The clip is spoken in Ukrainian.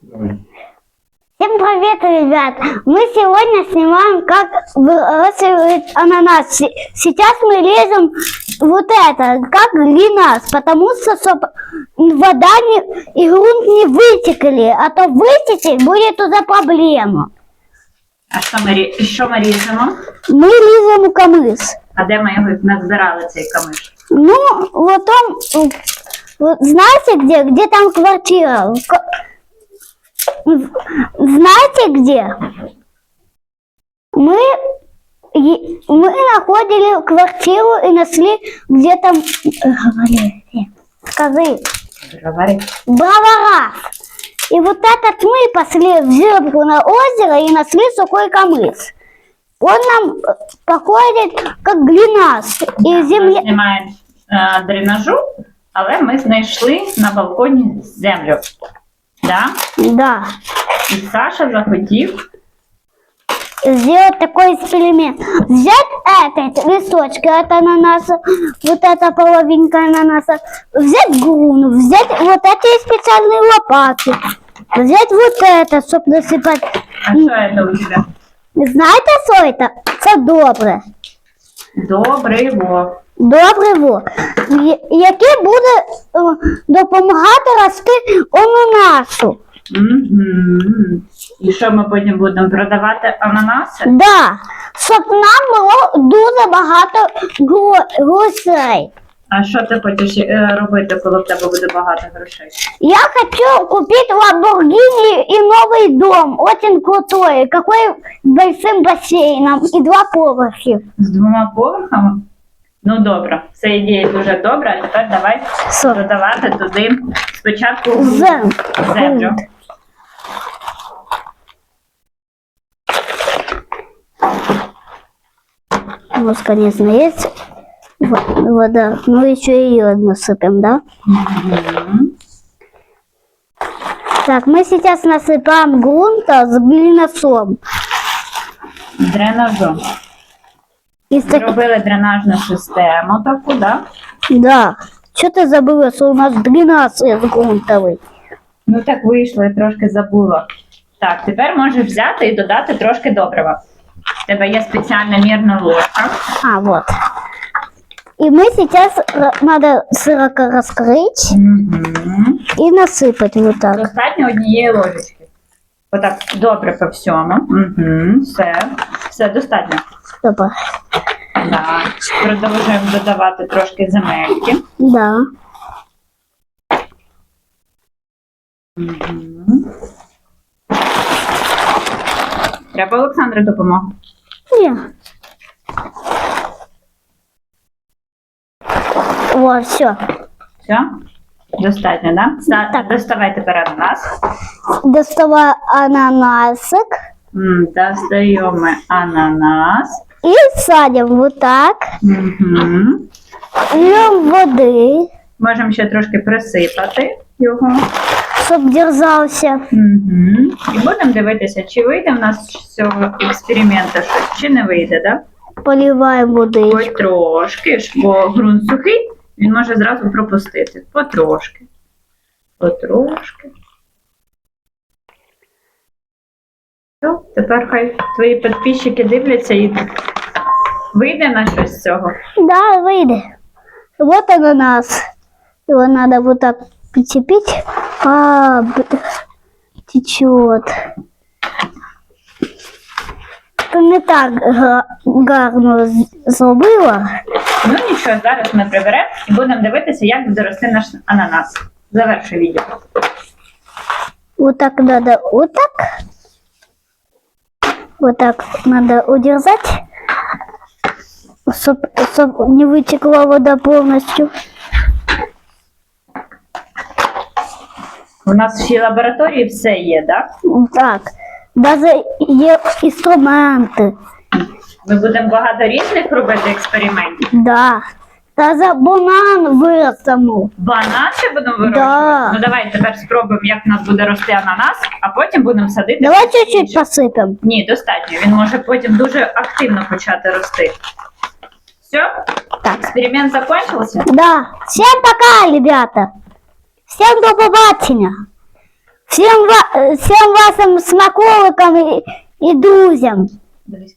Давай. Всем привет, ребят! Мы сегодня снимаем, как выращивают ананас. Се- Сейчас мы лезем вот это, как глинас, потому что чтоб вода не, и грунт не вытекли, а то вытечет будет туда проблема. А що ми, рі- і що ми ріжемо? Мы лезем у камыс. А де ми його назбирали цей камиш? Ну, вот он, м, вот знаете где? Где там квартира? В ка- в- Знаете где? Мы, е- мы находили квартиру и нашли, где там, э, говори, э, скажи, Говори. бровара. И вот этот мы пошли в зебру на озеро и нашли сухой камыс. Он нам э, походит как глинас. И Ми земля... знімаємо е, дренажу, але ми знайшли на балконі землю. Да? Да. І Саша захотів сделать такой эксперимент. Взять этот листочки от ананаса, вот эта половинка ананаса, взять груну, взять вот эти специальные лопаты, взять вот это, чтобы насыпать. А що це у тебе? Знаете, что это? Це добре. Добриво. Добриво, яке буде е, допомагати рости ананасу. Угу. І що ми потім будемо продавати ананаси? Да, щоб нам було дуже багато гусей. А що ти хочеш е, робити, коли в тебе буде багато грошей? Я хочу купить Lamborghini и новый дом, очень крутой, какой с большим бассейном и два поверхи. З двома поверхами? Ну добре, це ідея дуже добра. А тепер давай Що? додавати туди спочатку Зем. землю. У нас, конечно, есть вода, ну еще ее насыпем, да? Мгм. Так, мы сейчас насыпаем грунта с глиносом. Дренажом. Из так- Зробили дренажну систему таку, да? Да. Что ты забыла, что у нас 12 грунтовый? Ну так вийшло, я трошки забула. Так, тепер можеш взяти і додати трошки добрива. У тебе є спеціальна мірна ложка. А, вот. И мы сейчас р- надо широко раскрыть Угу. и насыпать вот так. Достатньо однієї ложечки. Отак, добре по всьому. Угу. Все. Все достатньо. Супер. Да. Продовжуємо додавати трошки земельки. Да. Угу. Треба Олександра допомога. Не. Вот, все. Все? Достатньо, да? Ста- Так. Доставай тепер ананас. Доставай ананасик М, Достаємо ананас. и садим вот так. Угу. Льем воды, Можемо ще трошки присипати його. чтобы держался. Угу. І будемо дивитися, чи вийде в нас з цього експерименту щось, чи не вийде, да? Поливаем водой. Потрошки ж, бо ґрунт сухий, він може зразу пропустити. Потрошки. Потрошки. Все, тепер хай твої підписчики дивляться і вийде на щось з цього. Да, выйди. Вот ананас. Его надо вот так прицепить. А, течет. Ти не так гарно зробила. Ну нічого, зараз ми приберемо і будемо дивитися, як буде рости наш ананас. Завершуй відео. Вот так надо, вот так. Вот так надо удержать, чтобы не вытекла вода полностью. У нас в цій лабораторії все є, так? Так, даже есть инструменты. Ми будемо багато різних робити експериментів. Да. Даже банан вырастаму. Банан ще будемо вирощувати? Да. Ну давай тепер спробуємо, як в нас буде рости ананас, а потім будемо садити. Давай щось чуть-чуть інше. посыпем. Ні, достатньо. Він може потім дуже активно почати рости. Все? Так. Експеримент закончився? Да. Всем пока, ребята. Всем до побачення. Всім, ва- всім вашим смаколикам і, і друзям. Дивись.